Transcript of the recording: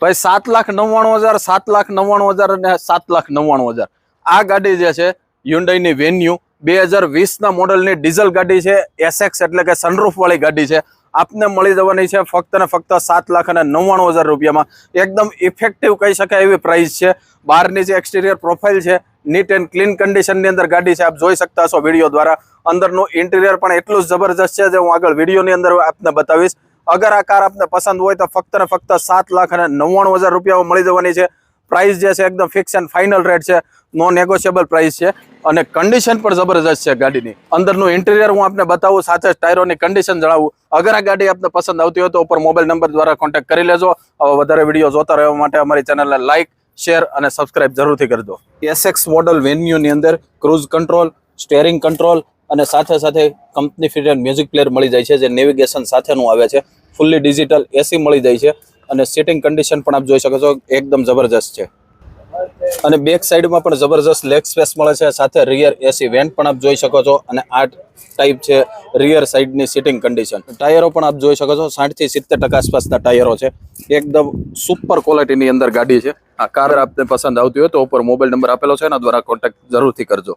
ભાઈ, સાત લાખ નવ્વાણું હજાર, સાત લાખ નવ્વાણું હજાર અને સાત લાખ નવ્વાણું હજાર. આ ગાડી જે છે યુન્ડાઈની વેન્યુ બે હજાર વીસના મોડલની ડીઝલ ગાડી છે એસએક્સ એટલે કે સનરૂફવાળી ગાડી છે. આપને મળી જવાની છે ફક્ત ને ફક્ત સાત લાખ અને નવ્વાણું હજાર રૂપિયામાં. એકદમ ઇફેક્ટિવ કહી શકાય એવી પ્રાઇસ છે. બહારની જે એક્સટિરિયર પ્રોફાઇલ છે નીટ એન્ડ ક્લીન કન્ડિશનની અંદર ગાડી છે. આપ જોઈ શકતા હશો વીડિયો દ્વારા. અંદરનું ઇન્ટિરિયર પણ એટલું જ જબરજસ્ત છે જે હું આગળ વિડીયોની અંદર આપને બતાવીશ. અગર આ કાર આપને પસંદ હોય તો ફક્ત ને ફક્ત સાત લાખ અને નવ્વાણું હજાર રૂપિયામાં મળી જવાની છે. પ્રાઇસ જે છે એકદમ ફિક્સ એન્ડ ફાઇનલ રેટ છે. નોન નેગોશિયેબલ પ્રાઇસ છે. અને કન્ડિશન પણ જબરજસ્ત છે ગાડીની. અંદરનું ઇન્ટિરિયર હું આપને બતાવું, સાથે જ ટાયરોની કન્ડિશન જણાવું. અગર આ ગાડી આપને પસંદ આવતી હોય તો ઉપર મોબાઈલ નંબર દ્વારા કોન્ટેક્ટ કરી લેજો. વધારે વીડિયો જોતા રહેવા માટે અમારી ચેનલને લાઇક શેર અને સબસ્ક્રાઇબ જરૂરથી કરજો એસએક્સ મોડલ વેન્યુની અંદર ક્રૂઝ કંટ્રોલ, સ્ટેરિંગ કંટ્રોલ અને સાથે સાથે કંપની ફિટેડ મ્યુઝિક પ્લેયર મળી જાય છે, જે નેવિગેશન સાથેનું આવે છે. ફૂલ્લી ડિજિટલ એસી મળી જાય છે અને સિટિંગ કન્ડિશન પણ આપ જોઈ શકો છો, એકદમ જબરજસ્ત છે. અને બેક સાઈડમાં પણ જબરજસ્ત લેગ સ્પેસ મળે છે, સાથે રિયર એસી વેન્ટ પણ આપ જોઈ શકો છો અને આ ટાઈપ છે રિયર સાઈડની સિટિંગ કન્ડિશન ટાયરો પણ આપ જોઈ શકો છો સાઠથી સિત્તેર ટકા આસપાસના ટાયરો છે. એકદમ સુપર ક્વોલિટીની અંદર ગાડી છે. આ કાર આપને પસંદ આવતી હોય તો ઉપર મોબાઈલ નંબર આપેલો છે, એના દ્વારા કોન્ટેક્ટ જરૂરથી કરજો.